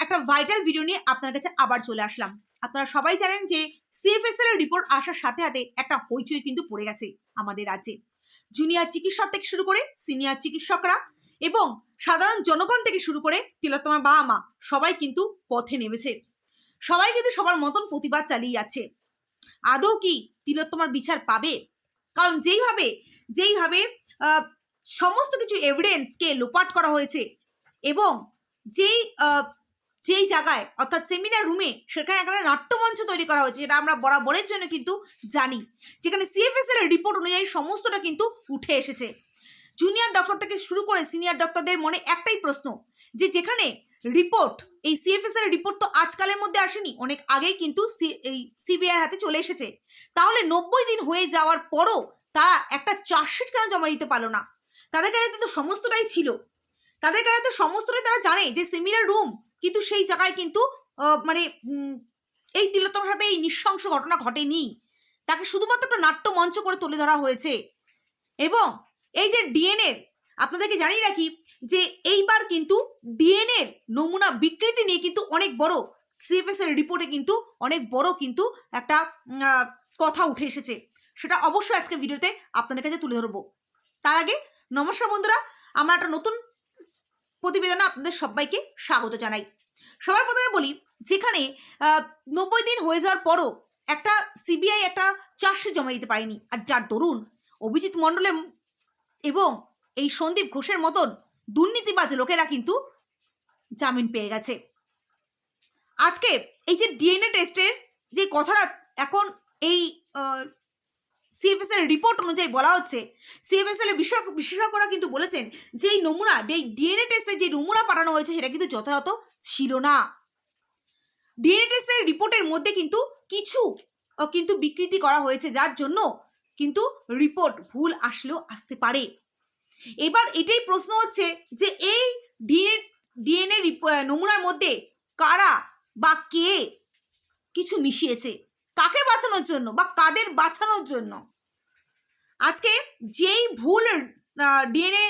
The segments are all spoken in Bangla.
একটা ভাইটাল ভিডিও নিয়ে আপনার কাছে আবার চলে আসলাম। আপনারা সবাই জানেন যে সিএফএসএল এর রিপোর্ট আসার সাথে সাথে একটা হইচই কিন্তু পড়ে গেছে আমাদের রাজ্যে। জুনিয়র চিকিৎসক থেকে শুরু করে সিনিয়র চিকিৎসকরা এবং সাধারণ জনগণ থেকে শুরু করে তিলোত্তমার বাবা মা সবাই কিন্তু পথে নেমেছে। সবাই কিন্তু সবার মতন প্রতিবাদ চালিয়ে যাচ্ছে। আদৌ কি তিলোত্তমার বিচার পাবে? কারণ যেইভাবে যেইভাবে সমস্ত কিছু এভিডেন্সকে লোপাট করা হয়েছে এবং যেই যেই জায়গায়, অর্থাৎ সেমিনার রুমে সেখানে একটা নাট্যমঞ্চ তৈরি করা হয়েছে, যেটা আমরা বরাবরের জন্য কিন্তু জানি। যেখানে সিএফএস এর রিপোর্ট অনুযায়ী সমস্তটা কিন্তু উঠে এসেছে। জুনিয়র ডক্টর থেকে শুরু করে সিনিয়র ডক্টরদের মনে একটাই প্রশ্ন, যে যেখানে রিপোর্ট এই সিএফএস এর রিপোর্ট তো আজকালের মধ্যে আসেনি, অনেক আগেই কিন্তু এই সিবিআই হাতে চলে এসেছে। তাহলে নব্বই দিন হয়ে যাওয়ার পরও তারা একটা চার্জশিট কেন জমা দিতে পারল না? তাদের কাছে তো সমস্তটাই ছিল। তাদের কাছে তো সমস্তটাই তারা জানে যে সেমিনার রুম কিন্তু সেই জায়গায় কিন্তু মানে এই তিলোত্তমার সাথে এই নৃশংস ঘটনা ঘটেনি। তাকে শুধুমাত্র একটা নাট্য মঞ্চ করে তুলে ধরা হয়েছে। এবং এই যে ডিএনএ আপনাদেরকে জানিয়ে রাখি যে এইবার কিন্তু ডিএনএ নমুনা বিকৃতি নিয়ে কিন্তু অনেক বড় সিএফএস এর রিপোর্টে কিন্তু অনেক বড় কিন্তু একটা কথা উঠে এসেছে। সেটা অবশ্যই আজকে ভিডিওতে আপনাদের কাছে তুলে ধরবো। তার আগে নমস্কার বন্ধুরা, আমরা একটা নতুন প্রতিবেদনে আপনাদের সবাইকে স্বাগত জানাই। সবার প্রথমে বলি, যেখানে নব্বই দিন হয়ে যাওয়ার পরও একটা সিবিআই একটা চার্জশিট জমা দিতে পারেনি। আর যার দরুন অভিজিৎ মণ্ডলের এবং এই সন্দীপ ঘোষের মতন দুর্নীতিবাজ লোকেরা কিন্তু জামিন পেয়ে গেছে। আজকে এই যে ডিএনএ টেস্টের যে কথাটা, এখন এই সিএফএস এর রিপোর্ট অনুযায়ী বলা হচ্ছে সিএফএস এর বিশেষজ্ঞরা কিন্তু বলেছেন যে এই নমুনা ডিএনএ টেস্টের যে নমুনা পাঠানো হয়েছে সেটা কিন্তু যথাযথ ছিল না। ডিএনএ টেস্টের রিপোর্টের মধ্যে কিন্তু কিছু কিন্তু বিকৃতি করা হয়েছে, যার জন্য কিন্তু রিপোর্ট ভুল আসলেও আসতে পারে। এবার এটাই প্রশ্ন হচ্ছে যে এই ডিএনএ ডিএনএ নমুনার মধ্যে কারা বা কে কিছু মিশিয়েছে? কাকে বাঁচানোর জন্য বা কাদের বাঁচানোর জন্য? আজকে যেই ভুল ডিএনএ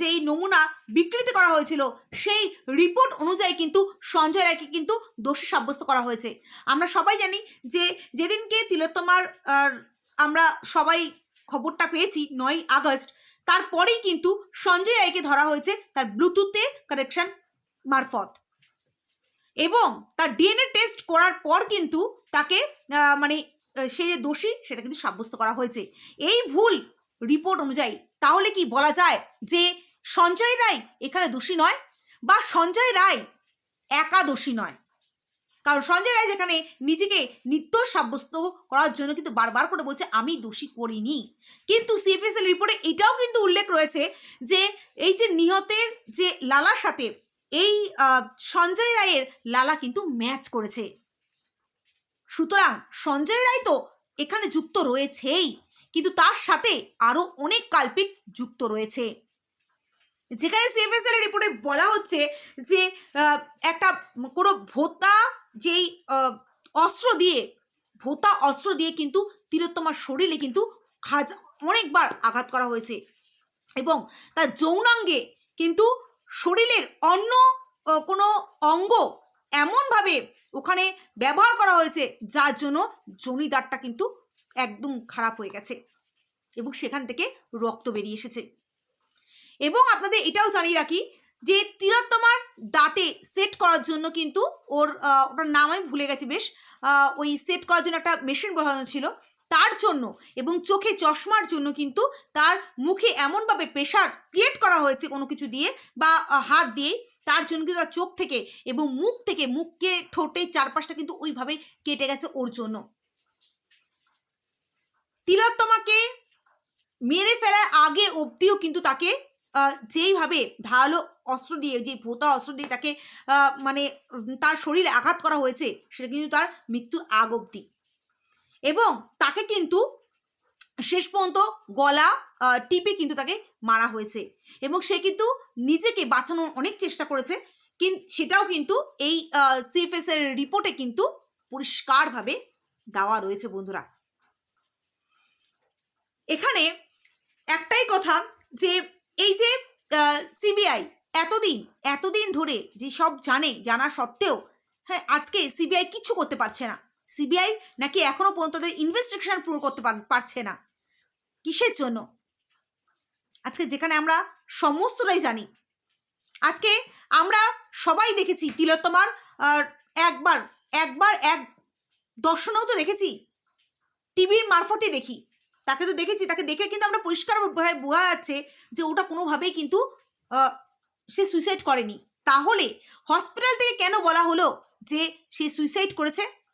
যেই নমুনা বিকৃতি করা হয়েছিল, সেই রিপোর্ট অনুযায়ী কিন্তু সঞ্জয় রায়কে কিন্তু দোষী সাব্যস্ত করা হয়েছে। আমরা সবাই জানি যে যেদিনকে তিলোত্তমার আমরা সবাই খবরটা পেয়েছি নয় আগস্ট, তারপরেই কিন্তু সঞ্জয় রায়কে ধরা হয়েছে তার ব্লুটুথে কানেকশন মারফত। এবং তার ডিএনএ টেস্ট করার পর কিন্তু তাকে মানে সে যে দোষী, সেটা কিন্তু সাব্যস্ত করা হয়েছে। এই ভুল রিপোর্ট অনুযায়ী তাহলে কি বলা যায় যে সঞ্জয় রায় এখানে দোষী নয় বা সঞ্জয় রায় একা দোষী নয়? কারণ সঞ্জয় রায় যেখানে নিজেকে নির্দোষ সাব্যস্ত করার জন্য কিন্তু বারবার করে বলছে, আমি দোষী করিনি। কিন্তু সিএফএসএল রিপোর্টে এটাও কিন্তু উল্লেখ রয়েছে যে এই যে নিহতের যে লালার সাথে এই সঞ্জয় রায়ের লালা কিন্তু ম্যাচ করেছে। সুতরাং সঞ্জয় রায় তো এখানে যুক্ত রয়েছেই, কিন্তু তার সাথে আরও অনেক কাল্পিক যুক্ত রয়েছে। যেখানে সিএফএসএল এর রিপোর্টে বলা হচ্ছে যে একটা কোনো ভোতা যেই অস্ত্র দিয়ে, ভোতা অস্ত্র দিয়ে কিন্তু তিলোত্তমার শরীরে কিন্তু হাজ অনেকবার আঘাত করা হয়েছে। এবং তার যৌনাঙ্গে কিন্তু শরীরের অন্য কোনো অঙ্গ এমনভাবে ওখানে ব্যবহার করা হয়েছে, যার জন্য জনিদারটা কিন্তু একদম খারাপ হয়ে গেছে এবং সেখান থেকে রক্ত বেরিয়ে এসেছে। এবং আপনাদের এটাও জানিয়ে রাখি যে তিলোত্তমার দাঁতে সেট করার জন্য কিন্তু ওর ওটার নাম আমি ভুলে গেছি বেশ ওই সেট করার জন্য একটা মেশিন বসানো ছিল তার জন্য এবং চোখে চশমার জন্য কিন্তু তার মুখে এমনভাবে প্রেশার ক্রিয়েট করা হয়েছে কোনো কিছু দিয়ে বা হাত দিয়ে, তার জন্য কিন্তু তার চোখ থেকে এবং মুখ থেকে মুখকে ঠোঁটে চারপাশটা কিন্তু ওইভাবে কেটে গেছে ওর জন্য। তিলোত্তমাকে মেরে ফেলার আগে অবধিও কিন্তু তাকে যেইভাবে ধারালো অস্ত্র দিয়ে যে ভোতা অস্ত্র দিয়ে তাকে মানে তার শরীরে আঘাত করা হয়েছে, সেটা কিন্তু তার মৃত্যুর আগ অবধি। এবং তাকে কিন্তু শেষ পর্যন্ত গলা টিপে কিন্তু তাকে মারা হয়েছে। এবং সে কিন্তু নিজেকে বাঁচানোর অনেক চেষ্টা করেছে সেটাও কিন্তু এই সিএফএস এর রিপোর্টে কিন্তু পরিষ্কারভাবে দেওয়া রয়েছে বন্ধুরা। এখানে একটাই কথা যে, এই যে সিবিআই এতদিন এতদিন ধরে যে সব জানে, জানা সত্ত্বেও হ্যাঁ আজকে সিবিআই কিছু করতে পারছে না। সিবিআই নাকি এখনও পর্যন্ত ইনভেস্টিগেশন পুরো করতে পার- পারছে না। কিসের জন্য? আজকে যেখানে আমরা সমস্তটাই জানি। আজকে আমরা সবাই দেখেছি তিলোত্তমার একবার একবার এক দর্শনেও তো দেখেছি। টিভির মারফতে দেখি। তাকে তো দেখেছি, তাকে দেখে কিন্তু আমরা পরিষ্কার বোঝা যাচ্ছে যে ওটা কোনোভাবেই কিন্তু সে সুইসাইড করেনি। তাহলে হসপিটাল থেকে কেন বলা হলো যে সে সুইসাইড করেছে?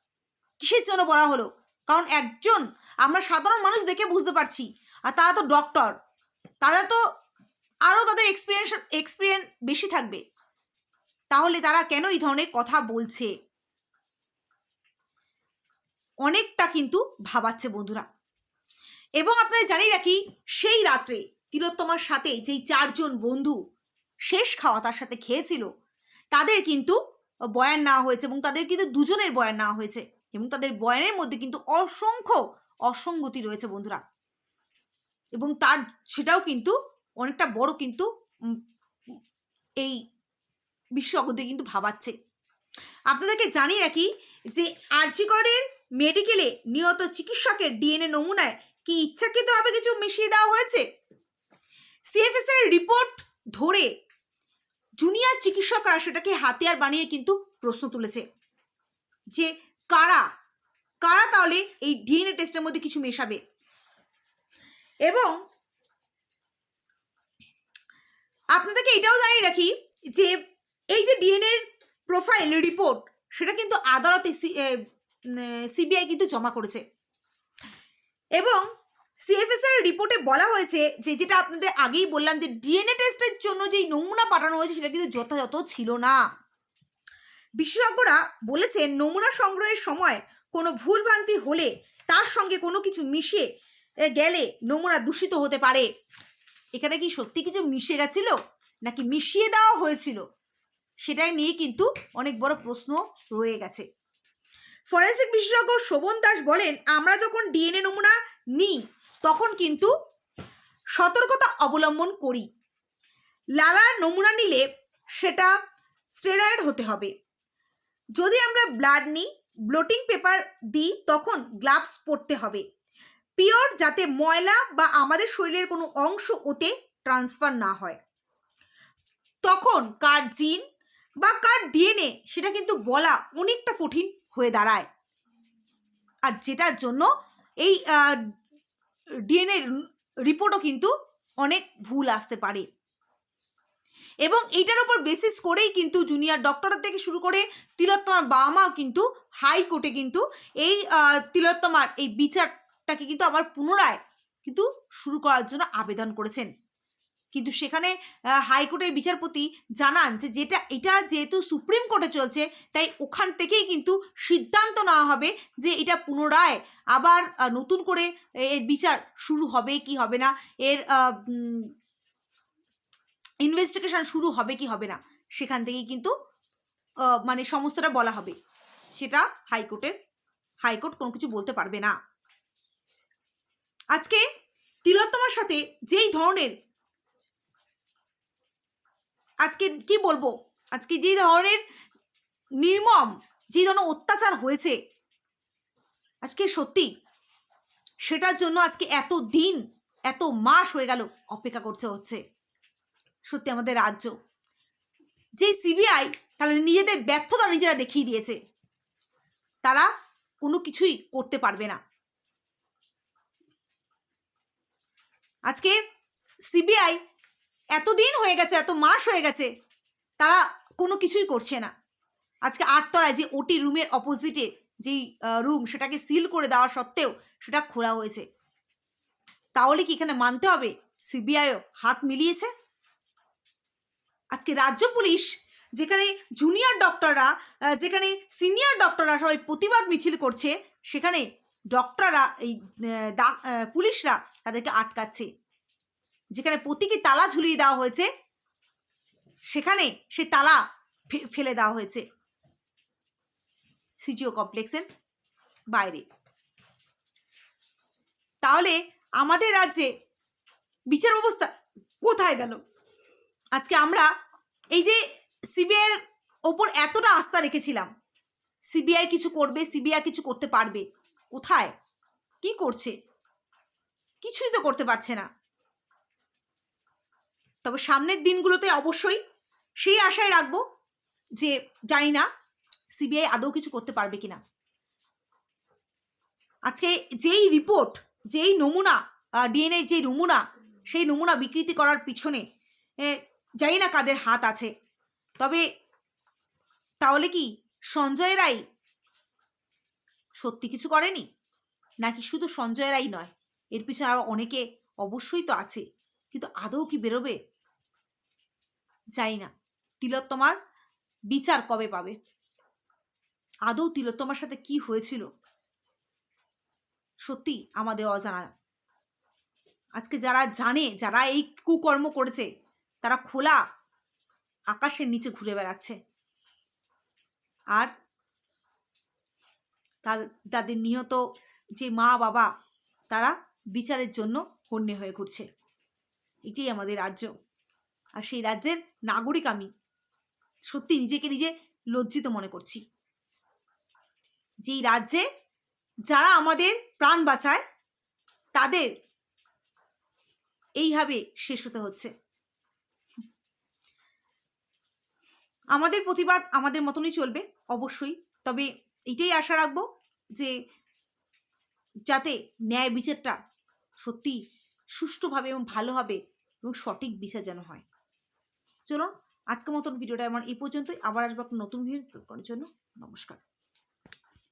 কিসের জন্য বলা হলো? কারণ একজন, আমরা সাধারণ মানুষ দেখে বুঝতে পারছি। আর তারা তো ডক্টর তারা তো আরও তাদের এক্সপিরিয়েন্স এক্সপিরিয়েন্স বেশি থাকবে। তাহলে তারা কেন এই ধরনের কথা বলছে? অনেকটা কিন্তু ভাবাচ্ছে বন্ধুরা। এবং আপনারা জানি রাখি, সেই রাত্রে তিলোত্তমার সাথে যেই চারজন বন্ধু শেষ খাওয়া তার সাথে খেয়েছিল, তাদের কিন্তু বয়ান নেওয়া হয়েছে এবং তাদের কিন্তু দুজনের বয়ান নেওয়া হয়েছে। এবং তাদের বয়ানের মধ্যে কিন্তু অসংখ্য অসঙ্গতি রয়েছে বন্ধুরা। এবং তার, সেটাও কিন্তু অনেকটা বড় কিন্তু এই বিশেষজ্ঞদের কিন্তু ভাবাচ্ছে। আপনাদেরকে জানিয়ে রাখি যে আর্জিকরের মেডিকেলে নিহত চিকিৎসকের ডিএনএ নমুনায় কি ইচ্ছাকৃতভাবে কিছু মিশিয়ে দেওয়া হয়েছে? সিএফএস এর রিপোর্ট ধরে জুনিয়র চিকিৎসকরা সেটাকে হাতিয়ার বানিয়ে কিন্তু প্রশ্ন তুলেছে যে কারা? কারা তাহলে এই ডিএনএ টেস্টের মধ্যে কিছু মেশাবে? এবং আপনাদেরকে এটাও জানিয়ে রাখি যে এই যে ডিএনএ প্রোফাইল রিপোর্ট সেটা কিন্তু আদালতে সিবিআই কিন্তু জমা করেছে। এবং সিএফএস এর রিপোর্টে বলা হয়েছে যে, যেটা আপনাদের আগেই বললাম যে ডিএনএ টেস্টের জন্য যেই নমুনা পাঠানো হয়েছে, সেটা কিন্তু যথাযথ ছিল না। বিশেষজ্ঞরা বলেছেন, নমুনা সংগ্রহের সময় কোনো ভুলভ্রান্তি হলে তার সঙ্গে কোনো কিছু মিশে গেলে নমুনা দূষিত হতে পারে। এখানে কি সত্যি কিছু মিশে গেছিল? নাকি মিশিয়ে দেওয়া হয়েছিল? সেটাই নিয়ে কিন্তু অনেক বড় প্রশ্ন রয়ে গেছে। ফরেন্সিক বিশেষজ্ঞ শোভন দাস বলেন, আমরা যখন ডিএনএ নমুনা নিই, তখন কিন্তু সতর্কতা অবলম্বন করি। লালার নমুনা নিলে সেটা স্টেরয়েড হতে হবে। যদি আমরা ব্লাড নিই ব্লোটিং পেপার দিই, তখন গ্লাভস পরতে হবে। পিওর যাতে ময়লা বা আমাদের শরীরের কোনো অংশ ওতে ট্রান্সফার না হয়। তখন কার জিন বা কার ডিএনএ সেটা কিন্তু বলা অনেকটা কঠিন হয়ে দাঁড়ায়। আর যেটার জন্য এই ডিএনএ রিপোর্টও কিন্তু অনেক ভুল আসতে পারে। এবং এইটার উপর বেসিস করেই কিন্তু জুনিয়র ডক্টর থেকে শুরু করে তিলোত্তমার বাবা মাও কিন্তু হাইকোর্টে কিন্তু এই তিলোত্তমার এই বিচারটাকে কিন্তু আবার পুনরায় কিন্তু শুরু করার জন্য আবেদন করেছেন। কিন্তু সেখানে হাইকোর্টের বিচারপতি জানান যে যেটা, এটা যেহেতু সুপ্রিম কোর্টে চলছে, তাই ওখান থেকেই কিন্তু সিদ্ধান্ত নেওয়া হবে যে এটা পুনরায় আবার নতুন করে এর বিচার শুরু হবে কি হবে না। এর ইনভেস্টিগেশন শুরু হবে কি হবে না, সেখান থেকেই কিন্তু মানে সমস্তটা বলা হবে। সেটা হাইকোর্টের, হাইকোর্ট কোনো কিছু বলতে পারবে না। আজকে তিলোত্তমার সাথে যেই ধরনের, আজকে কি বলব, আজকে যে ধরনের নির্মম যে ধরনের অত্যাচার হয়েছে, আজকে সত্যি সেটার জন্য আজকে এত দিন এত মাস হয়ে গেল অপেক্ষা করতে হচ্ছে। সত্যি আমাদের রাজ্য। যে সিবিআই তারা নিজেদের ব্যর্থতা নিজেরা দেখিয়ে দিয়েছে। তারা কোনো কিছুই করতে পারবে না। আজকে সিবিআই এতদিন হয়ে গেছে, এত মাস হয়ে গেছে, তারা কোনো কিছুই করছে না। আজকে আটতলায় যে ওটি রুমের অপোজিটে যেই রুম সেটাকে সিল করে দেওয়া সত্ত্বেও সেটা খোলা হয়েছে। তাহলে কি এখানে মানতে হবে? সিবিআইও হাত মিলিয়েছে? আজকে রাজ্য পুলিশ, যেখানে জুনিয়র ডক্টররা যেখানে সিনিয়র ডক্টররা সবাই প্রতিবাদ মিছিল করছে, সেখানে ডক্টররা এই পুলিশরা তাদেরকে আটকাচ্ছে। যেখানে প্রতীকী তালা ঝুলিয়ে দেওয়া হয়েছে, সেখানে সে তালা ফেলে দেওয়া হয়েছে। সিজিও কমপ্লেক্সের বাইরে। তাহলে আমাদের রাজ্যে বিচার ব্যবস্থা কোথায় গেল? আজকে আমরা এই যে সিবিআইয়ের ওপর এতটা আস্থা রেখেছিলাম সিবিআই কিছু করবে সিবিআই কিছু করতে পারবে, কোথায়? কি করছে? কিছুই তো করতে পারছে না। তবে সামনের দিনগুলোতে অবশ্যই সেই আশায় রাখব যে জানি না সিবিআই আদৌ কিছু করতে পারবে কিনা। আজকে যেই রিপোর্ট যেই নমুনা ডিএনএ যে নমুনা, সেই নমুনা বিকৃতি করার পিছনে জানি না কাদের হাত আছে। তবে তাহলে কি সঞ্জয় রায় সত্যি কিছু করেনি? নাকি শুধু সঞ্জয় রায় নয়? এর পিছনে আরও অনেকে অবশ্যই তো আছে। কিন্তু আদৌ কি বেরোবে? জানি না। তিলোত্তমার বিচার কবে পাবে? আদৌ তিলোত্তমার সাথে কি হয়েছিল? সত্যি আমাদের অজানা। আজকে যারা জানে, যারা এই কুকর্ম করেছে তারা খোলা আকাশের নিচে ঘুরে বেড়াচ্ছে। আর তাদের নিহত যে মা বাবা, তারা বিচারের জন্য হন্যে হয়ে ঘুরছে। এটাই আমাদের রাজ্য। আর সেই রাজ্যের নাগরিক আমি। সত্যি নিজেকে নিজে লজ্জিত মনে করছি। যেই রাজ্যে যারা আমাদের প্রাণ বাঁচায়, তাদের এইভাবে শেষ হতে হচ্ছে। আমাদের প্রতিবাদ আমাদের মতনই চলবে, অবশ্যই। তবে এটাই আশা রাখব যে যাতে ন্যায় বিচারটা সত্যি সুষ্ঠুভাবে এবং ভালোভাবে এবং সঠিক বিচার যেন হয়। চলুন, আজকের মতন ভিডিওটা আমার এই পর্যন্তই। আবার আসব নতুন ভিডিও জন্য। নমস্কার।